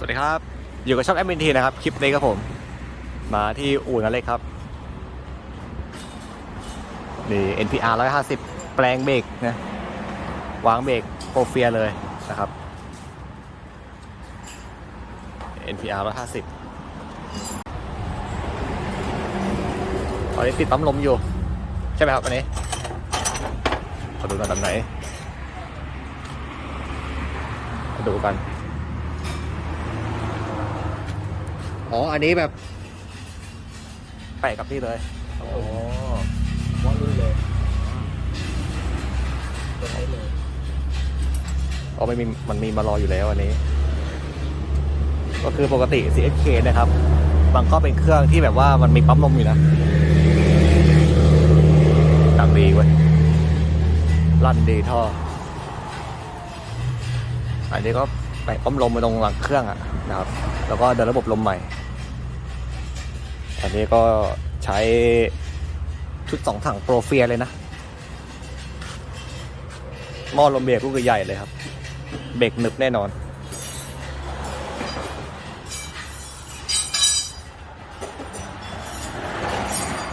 สวัสดีครับ อยู่กับช่องแอม n นทีนะครับ คลิปนี้ครับผม มาที่อู่นั่นเลยครับ นี่ NPR 150 แปลงเบรกนะ วางเบรกโปรเฟียเลยนะครับ NPR 150 ตอนนี้ติดปั๊มลมอยู่ ใช่ไหมครับอันนี้ขอดูหน่อยแบบไหนมาดูกัน อ๋อ อันนี้แบบแปะกับนี่เลยอ๋อว่ารุ่นเลยตัวนี้เลยอ๋อไม่มีมันมีมารออยู่แล้วอันนี้ ก็คือปกติ CSK นะครับ มันก็เป็นเครื่องที่แบบว่ามันมีปั๊มลมอยู่นะดังดีเว้ยลั่นดีท่อ อันนี้ก็แปะปั๊มลมมาตรงหลังเครื่องอะนะครับ แล้วก็เดินระบบลมใหม่ อันนี้ก็ใช้ชุดสองถังโปรเฟียเลยนะ หม้อลมเบรกลูกใหญ่เลยครับ เบรกหนึบแน่นอน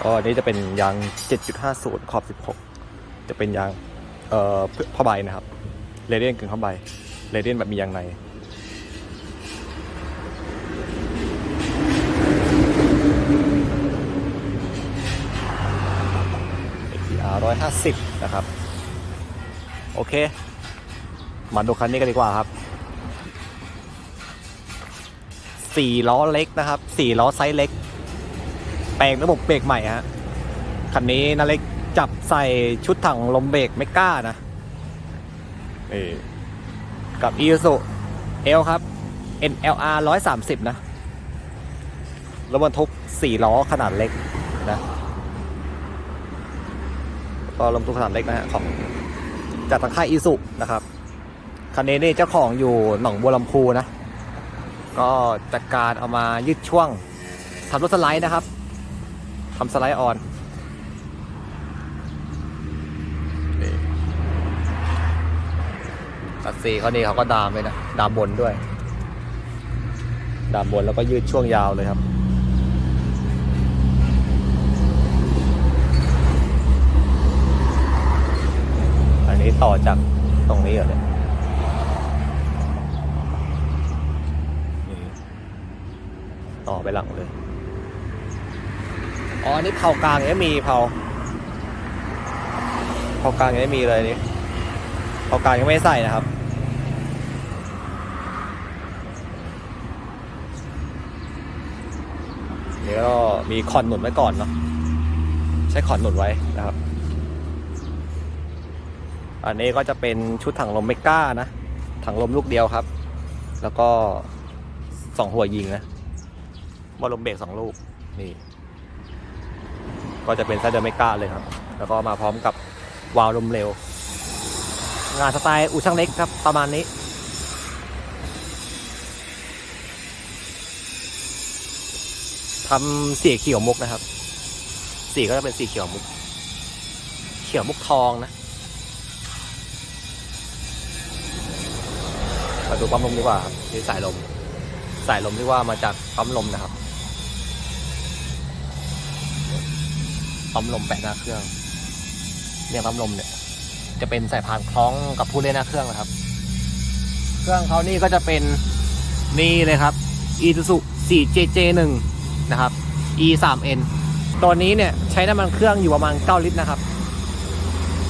ก็อันนี้จะเป็นยาง 7.50 ขอบ 16 จะเป็นยาง เอ่อผ้าใบนะครับ เรเดียนกึ่งผ้าใบ เรเดียนแบบมียางใน 150 นะครับ โอเค มาดูคันนี้กันดีกว่าครับสี่ล้อเล็กนะครับสี่ล้อไซส์เล็ก แปลงระบบเบรกใหม่ฮะคันนี้นาเล็กจับใส่ชุดถังลมเบรกไม่กล้านะนี่กับ i s u L ครับ NLR 130 นะรถบรรทุกสี่ล้อขนาดเล็กนะ ก็รถบรรทุกขนาดเล็กนะฮะของจากทางค่ายอีสุนะครับคันนี้นี่เจ้าของอยู่หนองบัวลำพูนะ ก็จัดการเอามายืดช่วงทำรถสไลด์นะครับทำสไลด์ออนนี่ตัดสีเขานี่เขาก็ดามเลยนะ ดามบนด้วย ดามบนแล้วก็ยืดช่วงยาวเลยครับ นี้ต่อจากตรงนี้เหรอเนี่ยนี่ต่อไปหลังเลย อ๋อันนี้เผากลางยังไม่มีเผาเผากลางยังไม่มีเลยนี่เผากลางยังไม่ใส่นะครับเดี๋ยวมีคอนหนุนไว้ก่อนเนาะใช้คอนหนุนไว้นะครับ อันนี้ก็จะเป็นชุดถังลมเมก้านะ ถังลมลูกเดียวครับ แล้วก็สองหัวยิงนะวอลลมเบรกสองลูกนี่ ก็จะเป็นไซเดอร์เมก้าเลยครับ แล้วก็มาพร้อมกับวาล์วลมเร็ว งานสไตล์อูช่างเล็กครับ ประมาณนี้ทำสีเขียวมุกนะครับ สีก็จะเป็นสีเขียวมุก เขียวมุกทองนะ มาดูปั๊มลมดีกว่าครับนี่สายลม สายลมที่ว่ามาจากปั๊มลมนะครับปั๊มลมแปะหน้าเครื่องเนี่ยปั๊มลมเนี่ย จะเป็นสายพานคล้องกับผู้เล่นหน้าเครื่องนะครับ เครื่องเขานี่ก็จะเป็นนี่เลยครับ Isuzu 4JJ1 นะครับ E3N ตัวนี้เนี่ยใช้น้ำมันเครื่องอยู่ประมาณ 9 ลิตรนะครับ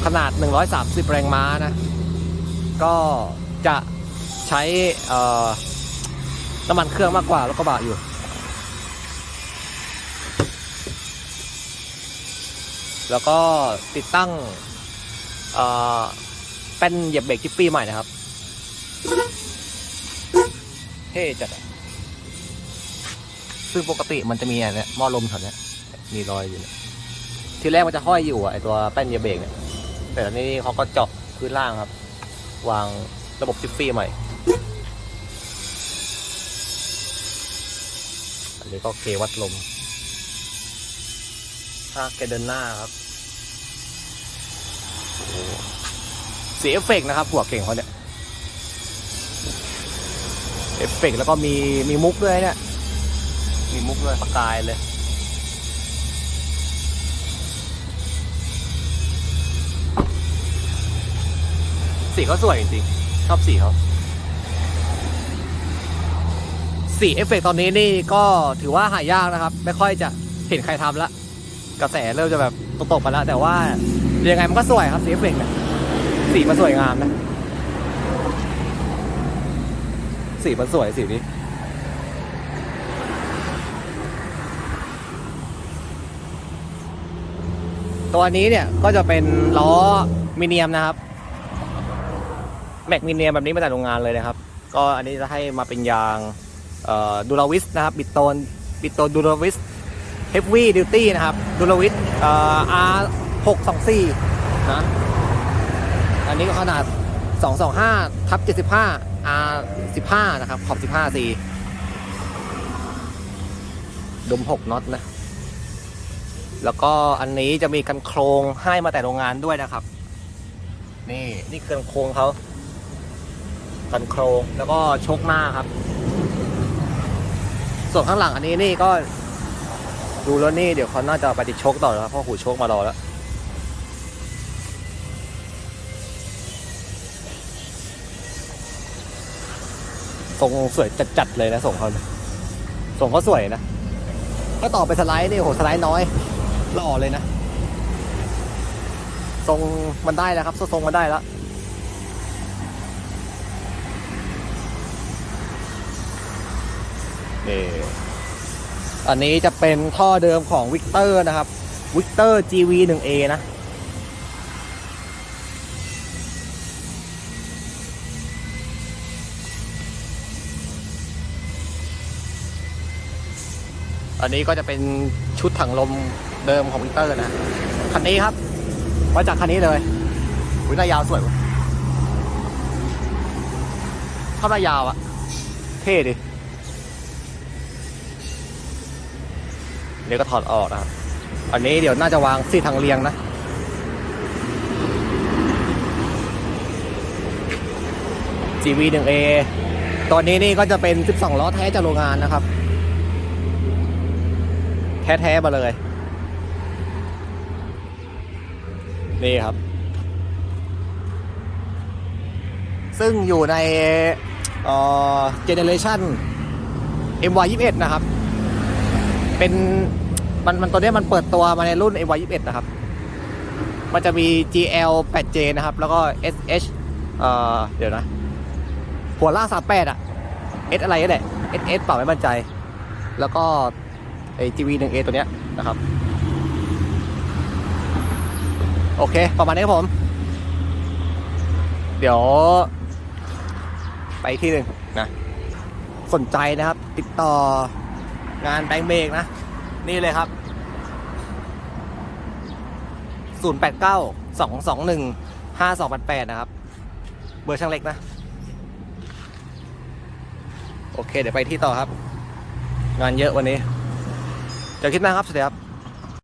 ขนาด 130 แรงม้านะ ก็จะ ใช้น้ำมันเครื่องมากกว่ารถกระบะอยู่ แล้วก็ติดตั้งเอ่อแป้นเหยียบเบรกจิปปี้ใหม่นะครับ เท่จัดซึ่งปกติมันจะมีอันเนี้ยหม้อลมแถวเนี้ยมีรอยอยู่เนี่ยทีแรกมันจะห้อยอยู่อะไอตัวแป้นเหยียบเบรกเนี่ยแต่ตอนนี้เขาก็เจาะพื้นล่างครับ วางระบบจิปปี้ใหม่ อันนี้ก็เควัดลม ถ้าแกเดินหน้าครับโอ้โหเสียเอฟเฟกต์นะครับหัวเก่งเขาเนี่ย เอฟเฟกต์แล้วก็มีมีมุกด้วยเนี่ย มีมุกด้วยประกายเลยสีเขาสวยจริงๆชอบสีเขา สีเอฟเฟกต์ตอนนี้นี่ก็ถือว่าหายากนะครับ ไม่ค่อยจะเห็นใครทำละ กระแสเริ่มจะแบบตกๆไปแล้ว แต่ว่ายังไงมันก็สวยครับสีเอฟเฟกต์เนี่ยสีมันสวยงามนะ สีมันสวยสีนี้ตัวนี้เนี่ยก็จะเป็นล้อมิเนียมนะครับแม็กมิเนียมแบบนี้มาจากโรงงานเลยนะครับ ก็อันนี้จะให้มาเป็นยาง ดูราวิสนะครับบิดโตนบิดโตนดูราวิสเฮฟวี่ดิวตี้นะครับดูราวิสอาร์หกสองสี่นะอันนี้ก็ขนาด 225ทับ75 R 15นะครับ ขอบ 15 C ดม 6น็อตนะ แล้วก็อันนี้จะมีกันโครงให้มาแต่โรงงานด้วยนะครับ นี่นี่คือกันโครงเขากันโครงแล้วก็ชกหน้าครับ ส่วนข้างหลังอันนี้นี่ก็ดูแล้วนี่เดี๋ยวเขาน่าจะไปติดโชคต่อแล้วเพราะหูโชคมารอแล้วทรงสวยจัดๆเลยนะส่งเขาส่งเขาสวยนะถ้าต่อไปสไลด์นี่โหสไลด์น้อยหล่อเลยนะทรงมันได้แล้วครับทรงมันได้แล้ว นี่อันนี้จะเป็นท่อเดิมของวิกเตอร์นะครับวิกเตอร์ GV 1A นะ อันนี้ก็จะเป็นชุดถังลมเดิมของวิกเตอร์นะ คันนี้ครับมาจากคันนี้เลยอุ้ยหน้ายาวสวยวะชอบหน้ายาวอะเท่ดิ เดี๋ยวก็ถอดออกนะครับ อันนี้เดี๋ยวน่าจะวางซี่ทางเรียงนะ GV 1A ตอนนี้นี่ก็จะเป็น 12 ล้อแท้จากโรงงานนะครับ แท้ๆมาเลย นี่ครับ ซึ่งอยู่ในเอ่อ Generation MY21 นะครับ เป็นมันมันตัวเนี้ยมันเปิดตัวมาในรุ่น MY21 นะครับ มันจะมี GL 8J นะครับ แล้วก็ SH เอ่อเดี๋ยวนะ หัวล่าง38อะ S อะไรก็ได้ SS เปล่าไม่มั่นใจ แล้วก็ไอ้ GV 1A ตัวเนี้ยนะครับ โอเค ประมาณนี้ครับผม เดี๋ยว ไปที่หนึ่งนะ สนใจนะครับ ติดต่อ งานแบงเบรกนะ นี่เลยครับ 089 221 5288 นะครับ เบอร์ช่างเล็กนะ โอเค เดี๋ยวไปที่ต่อครับ งานเยอะวันนี้ เจอคลิปหน้าครับ สวัสดีครับ